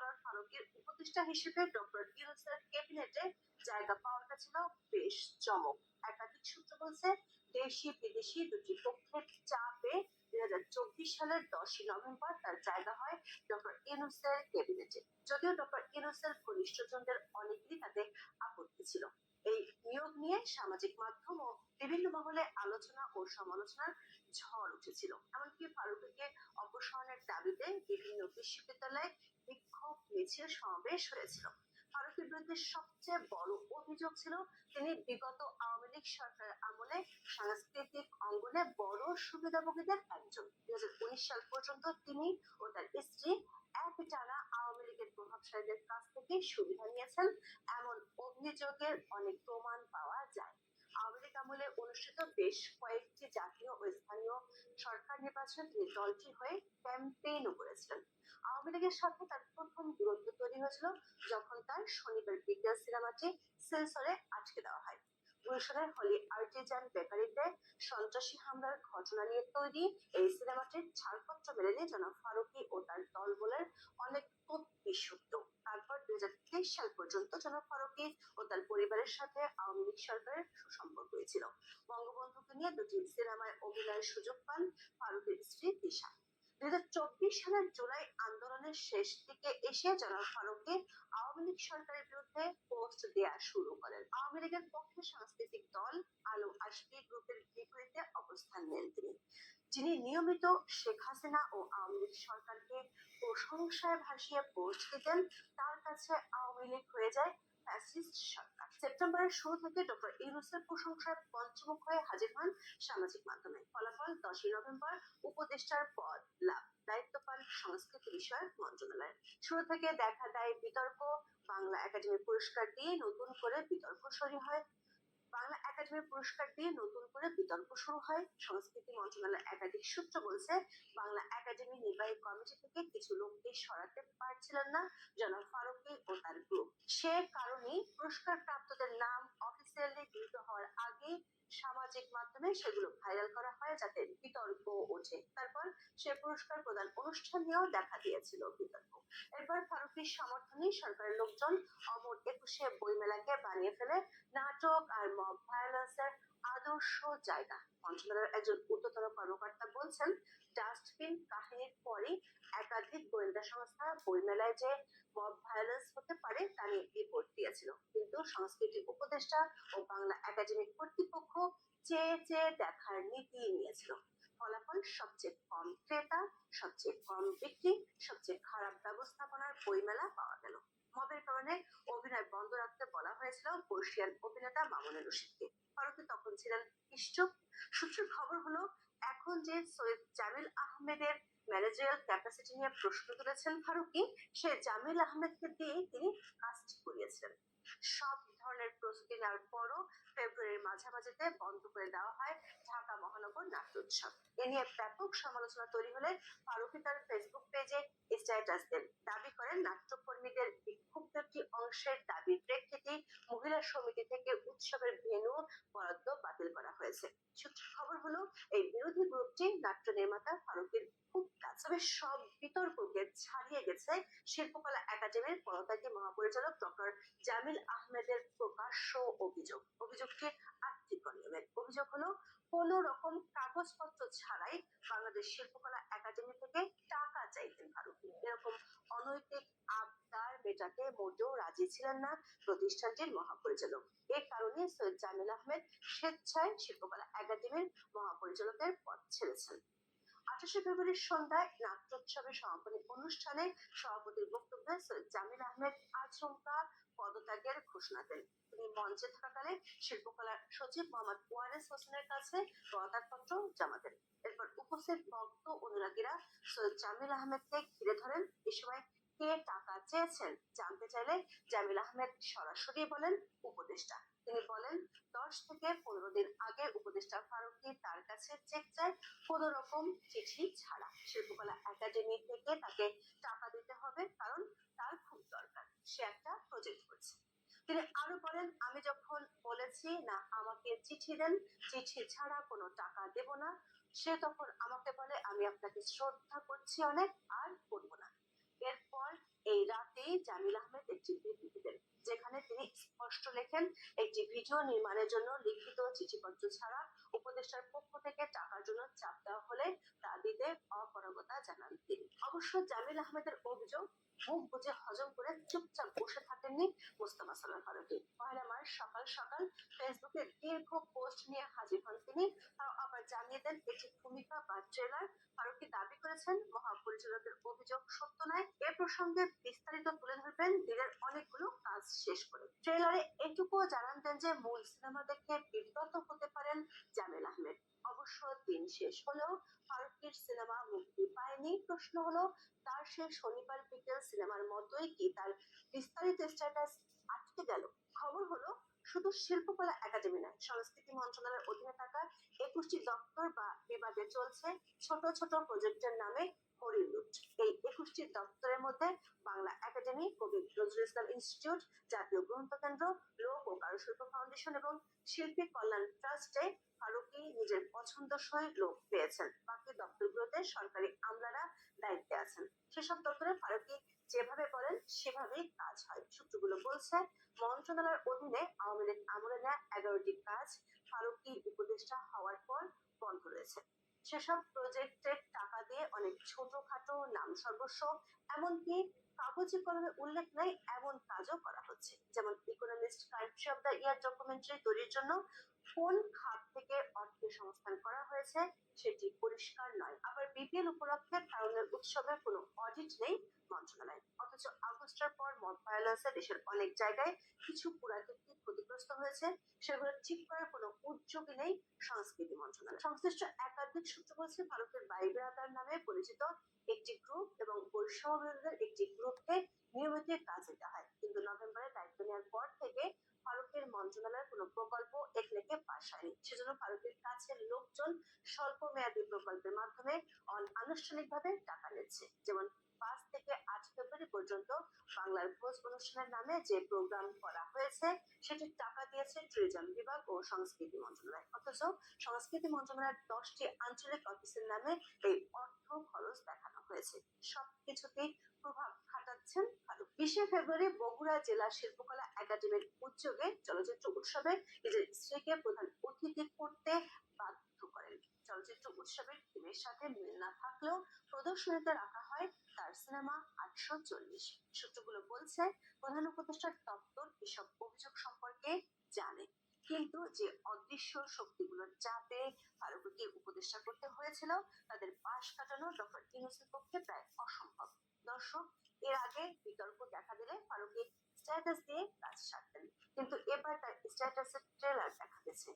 সরার ফারুকের উপদেষ্টা হিসেবে ডক্টর ইউনুসের ক্যাবিনেটে জায়গা পাওয়াটা ছিল বেশ চমক। একাধিক সূত্র বলছে, দেশি বিদেশি দুটি পক্ষের চাপে দুই হাজার চব্বিশ সালের দশই নভেম্বর তার জায়গা হয় ডক্টর ইউনুসের ক্যাবিনেটে। যদিও ডক্টর ইউনুসের ঘনিষ্ঠজনদের অনেকেরই তাতে আপত্তি ছিল। এই নিয়োগ নিয়ে সামাজিক মাধ্যম ও বিভিন্ন মহলে আলোচনা ও সমালোচনার ঝড় উঠেছিল। এমনকি ফারুককে অপসারণের দাবিতে বিভিন্ন বিশ্ববিদ্যালয়ে বিক্ষোভ মিছিল সমাবেশ হয়েছিল। ফারুকের বিরুদ্ধে সবচেয়ে বড় অভিযোগ ছিল তিনি বিগত আওয়ামী লীগ সরকারের আমলে সাংস্কৃতিক অঙ্গনে বড় সুবিধাভোগীদের একজন। দুই হাজার উনিশ সাল পর্যন্ত তিনি ও তার স্ত্রী এক টানা আওয়ামী লীগের প্রভাবশালীদের কাছ থেকে সুবিধা নিয়েছেন, এমন অভিযোগের অনেক প্রমাণ পাওয়া যায়। আওয়ামী লীগ আমলে অনুষ্ঠিত বেশ কয়েকটি জাতীয় ও স্থানীয় সরকার নির্বাচন তিনি দলটি হয়ে ক্যাম্পেইনও করেছিলেন। আওয়ামী লীগের সাথে তার প্রথম দূরত্ব হয়েছিল যখন তার শনিবার বিকেল সিনেমাটি সেন্সরে আটকে দেওয়া হয়। গুলশানের হলি আর্টিজান বেকারিতে সন্ত্রাসী হামলার ঘটনা নিয়ে তৈরি এই সিনেমাটির ছাড়পত্র মেলেনি জনাব ফারুকি ও তার দলবলের অনেক তথ্যই সত্য তারপর দুই হাজার তেইশ সাল পর্যন্ত জনাব ফারুকি ও তার পরিবারের সাথে আওয়ামী লীগ সরকারের সুসম্পর্ক হয়েছিল। বঙ্গবন্ধুকে নিয়ে দুটি সিনেমায় অভিনয়ের সুযোগ পান ফারুকের স্ত্রী দিশা চব্বিশ সালের জুলাই আন্দোলনের শেষ দিকে এসে জনাব ফারুককে আওয়ামী লীগ সরকারের বিরুদ্ধে পোস্ট দেওয়া শুরু করেন। আওয়ামী লীগের পক্ষে সাংস্কৃতিক দল আলো আসবি গ্রুপের বিপরীতে অবস্থান নেন তিনি, যিনি নিয়মিত শেখ হাসিনা ও আওয়ামী লীগ সরকারকে প্রশংসায় ভাসিয়ে পোস্ট দিতেন। তার কাছে আওয়ামী লীগ হয়ে যায় ফ্যাসিস্ট সরকার। সেপ্টেম্বরের শুরু থেকে ডক্টর ইউনুসের প্রশংসায় পঞ্চমুখ হয়ে হাজির হন সামাজিক মাধ্যমে। ফলাফল দশই নভেম্বর উপদেষ্টার পদ লাভ। দায়িত্ব পান সংস্কৃতি বিষয়ক মন্ত্রণালয় শুরু থেকে দেখা দেয় বিতর্ক। বাংলা একাডেমি পুরস্কার দিয়ে নতুন করে বিতর্ক শুরু হয়। বাংলা একাডেমি পুরস্কার দিয়ে নতুন করে বিতর্ক শুরু হয়। সংস্কৃতি মন্ত্রণালয় একাধিক সূত্র বলছে, বাংলা একাডেমি নির্বাহী কমিটি থেকে কিছু লোককে সরাতে পারছিলেন না। জনাব ফারুকি ও তার গ্রুপ। সে কারণেই পুরস্কার প্রাপ্তদের নাম অফিসিয়ালি গৃহীত হওয়ার আগে সামাজিক মাধ্যমে সেগুলো ভাইরাল করা হয় যাতে বিতর্ক ওঠে। তারপর সে পুরস্কার প্রদান অনুষ্ঠান নিয়েও দেখা দিয়েছিল বিতর্ক। এরপর ফারুকির সমর্থনে সরকারের লোকজন অমর একুশে বইমেলাকে বানিয়ে ফেলে নাটক আর মব ভায়োলেন্সের আদর্শ জায়গা। মন্ত্রণালয়ের একজন ঊর্ধ্বতন কর্মকর্তা বলছেন ডাস্টবিন কাহিনীর পরই একাধিক গোয়েন্দা সংস্থা বইমেলায় যে মব ভায়োলেন্স হতে পারে, তা নিয়ে রিপোর্ট দিয়েছিল। কিন্তু সংস্কৃতি উপদেষ্টা ও বাংলা একাডেমিক কর্তৃপক্ষ চেয়ে চেয়ে দেখার নীতি নিয়েছিল। ফলাফল সবচেয়ে কম ক্রেতা, সবচেয়ে কম বিক্রি, সবচেয়ে খারাপ ব্যবস্থাপনার বইমেলা পাওয়া গেল। মবের কারণে অভিনয় বন্ধ রাখতে বলা হয়েছিল বর্ষিয়ান অভিনেতা মামুনের রশিদকে। ফারুকি তখন ছিলেন ইষ্টুক সূত্রের খবর হলো, এখন যে সৈয়দ জামিল আহমেদের ম্যানেজারিয়াল ক্যাপাসিটি নিয়ে প্রশ্ন তুলেছেন ফারুকি। সে জামিল আহমেদকে দিয়ে তিনি কাজটি করিয়েছেন। সব ধরনের প্রস্তুতি নেওয়ার পরও ফেব্রুয়ারির মাঝামাঝিতে বন্ধ করে দেওয়া হয় ঢাকা মহানগর নাট্য উৎসব। এ নিয়ে ব্যাপক সমালোচনা তৈরি হলে ফারুকি তার ফেসবুক পেজে স্ট্যাটাস দেন। দাবি করেন, নাট্যকর্মীদের বিক্ষুব্ধ একটি অংশের দাবির প্রেক্ষিতে মহিলা সমিতি থেকে উৎসবের ভেন্যু বরাদ্দ বাতিল করা হয়েছে। সূত্র খবর হলো, এই বিরোধী গ্রুপটি নাট্য নির্মাতা ফারুকের খুব কাছে সব বিতর্ককে ছাড়িয়ে গেছে শিল্পকলা একাডেমির পরতাকি মহাপরিচালক ডক্টর জামিল আহমেদের প্রকাশ্য অভিযোগ। আর্থিক অনিয়মের অভিযোগ হলো, কোনো রকম কাগজপত্র ছাড়াই বাংলাদেশ শিল্পকলা একাডেমি থেকে টাকা চাইতেন ফারুকি এরকম অনৈতিক আবদার মেটাতে মোটেও রাজি ছিলেন না প্রতিষ্ঠানটির মহাপরিচালক। এর কারণে সৈয়দ জামিল আহমেদ স্বেচ্ছায় শিল্পকলা একাডেমির মহাপরিচালকের পদ ছেড়েছেন। আঠাশে ফেব্রুয়ারির সন্ধ্যায় নাট্যোৎসবের সমাপনী অনুষ্ঠানে সভাপতির বক্তব্যে সৈয়দ জামিল আহমেদ আচমকা পদত্যাগের ঘোষণা দেন। তিনি মঞ্চে থাকাকালে শিল্পকলার সচিব মোহাম্মদ ওয়ারেস হোসেনের কাছে পদত্যাগপত্র জমা দেন। এরপর উপস্থিত ভক্ত অনুরাগীরা সৈয়দ জামিল আহমেদকে ঘিরে ধরেন। এ সময় কে টাকা চেয়েছেন। জানতে চাইলে জামিল আহমেদ সরাসরি বলেন উপদেষ্টা। তিনি বলেন, দশ থেকে পনেরো দিন আগে উপদেষ্টা ফারুকি তার কাছে চেক চায় কোনো রকম চিঠি ছাড়া। শিল্পকলা একাডেমি থেকে তাকে টাকা দিতে হবে কারণ তার খুব দরকার। সে একটা প্রজেক্ট করছে। তিনি আরও বলেন, আমি যখন বলেছি, না, আমাকে চিঠি দেন, চিঠি ছাড়া কোনো টাকা দেব না। সে তখন আমাকে বলে, আমি আপনাকে শ্রদ্ধা করছি অনেক, আর করব না। এরপর এই রাতে জামিল আহমেদ একটি বিবৃতি দেন। যেখানে তিনি স্পষ্ট লেখেন, একটি ভিডিও নির্মাণের জন্য লিখিত চিঠিপত্র ছাড়া উপদেষ্টার পক্ষ থেকে টাকার জন্য চাপ দেওয়া হলে তা দিতে অপারগতা জানান তিনি। অবশ্য জামিল আহমেদের অভিযোগ, মুখ বুঝে হজম করে চুপচাপ বসে থাকেননি মোস্তফা সালাম ফারুকি পয়লা মার্চ সকাল সকাল ফেসবুকে দীর্ঘ পোস্ট নিয়ে হাজির হন তিনি। তাও আবার জানিয়ে দেন, এটি ভূমিকা বা ট্রেলার। ফারুকি দাবি করেছেন? মহাপরিচালকের অভিযোগ সত্য নয়। এ প্রসঙ্গে বিস্তারিত তুলে ধরবেন দিনের অনেকগুলো কাজ। শেষ করে ট্রেলারে এটুকুও জানান দেন যে, মূল সিনেমা দেখে বিব্রত হতে পারেন জামিল আহমেদ। অবশ্য দিন শেষ হলেও ফারুকির সিনেমা মুক্তি পায়নি। প্রশ্ন হলো, তার সে শনিবার বিকেল সিনেমার মতোই কি তার বিস্তারিত স্ট্যাটাস আটকে গেল? খবর হলো শুধু শিল্পকলা একাডেমি নয়, সংস্কৃতি মন্ত্রণালয়ের অধীনে থাকা একুশটি দপ্তর বা বিভাগে চলছে ছোট ছোট প্রজেক্টের নামে এই একুশটি দপ্তরের মধ্যে বাংলা একাডেমি, কবি নজরুল ইসলাম ইনস্টিটিউট, জাতীয় গ্রন্থকেন্দ্র লোক ও কারুশিল্প ফাউন্ডেশন এবং শিল্পী কল্যাণ ট্রাস্টে ফারুকি নিজের পছন্দসই লোক পেয়েছেন। বাকি দপ্তরগুলোতে সরকারি আমলারা দায়িত্বে আছেন। সেসব দপ্তরে ফারুকি যেভাবে বলেন, সেভাবেই কাজ হয়। সূত্রগুলো বলছে, মন্ত্রণালয়ের অধীনে আওয়ামী লীগ আমলে নেওয়া এগারোটি কাজ ফারুকি উপদেষ্টা হওয়ার পর বন্ধ রয়েছে। সেসব প্রজেক্টের টাকা দিয়ে অনেক ছোটখাটো নাম সর্বস্ব, এমনকি কাগজে কলমে উল্লেখ নেই এমন কাজও করা হচ্ছে। যেমন economist country of the year documentary তৈরির জন্য কোন খাত থেকে অর্থের সংস্থান করা হয়েছে, সেটি পরিষ্কার নয়। আবার বিপিএল উপলক্ষে তারুণের উৎসবের কোনো অডিট নেই মন্ত্রণালয় অথচ আগস্টের পর মব ভায়োলেন্সে দেশের অনেক জায়গায় কিছু পুরাকীর্তি ক্ষতিগ্রস্ত হয়েছে। সেগুলো ঠিক করার কোনো উদ্যোগই নেই সংস্কৃতি মন্ত্রণালয়। সংশ্লিষ্ট একাধিক সূত্র বলছে, ভারতের নামে পরিচিত একটি গ্রুপ এবং বৈষম্য একটি গ্রুপকে নিয়মিত কাজ দিতে হয়। কিন্তু নভেম্বরে দায়িত্ব নেওয়ার পর থেকে ফারুকের মন্ত্রণালয়ের কোনো প্রকল্প একলেকে পাস হয়নি। সেজন্য ফারুকের কাছে লোকজন স্বল্প মেয়াদী প্রকল্পের মাধ্যমে অন- আনুষ্ঠানিকভাবে টাকা নিচ্ছে। যেমন পাঁচ থেকে আট ফেব্রুয়ারি পর্যন্ত বাংলার ভোজ অনুষ্ঠানের নামে যে প্রোগ্রাম করা হয়েছে সেটির টাকা দিয়েছে ট্যুরিজম বিভাগ ও সংস্কৃতি মন্ত্রণালয়। অথচ সংস্কৃতি মন্ত্রণালয়ের দশটি আঞ্চলিক অফিসের নামে এই অর্থ খরচ দেখানো হয়েছে। সবকিছুতেই প্রভাব খাটাচ্ছেন ফারুক বিশে ফেব্রুয়ারি বগুড়া জেলা শিল্পকলা একাডেমির উদ্যোগে চলচ্চিত্র উৎসবে নিজের স্ত্রীকে প্রধান অতিথি করতে বাধ্য করেন। চলচ্চিত্র উৎসবের থিমের সাথে মিল না থাকলেও প্রদর্শনীতে রাখা হয় তার সিনেমা আটশো চল্লিশ সূত্রগুলো বলছে, প্রধান উপদেষ্টার দপ্তর এসব অভিযোগ সম্পর্কে জানে। কিন্তু যে অদৃশ্য শক্তিগুলোর চাপে ফারুককে উপদেষ্টা করতে হয়েছিল, তাদের পাশ কাটানো ডক্টর ইউনুসের পক্ষে প্রায় অসম্ভব। দর্শক, এর আগে বিতর্ক দেখা দিলে ফারুকি স্ট্যাটাস দিয়ে কাজ সারতেন। কিন্তু এবার তার স্ট্যাটাসের ট্রেলার দেখা গেছে।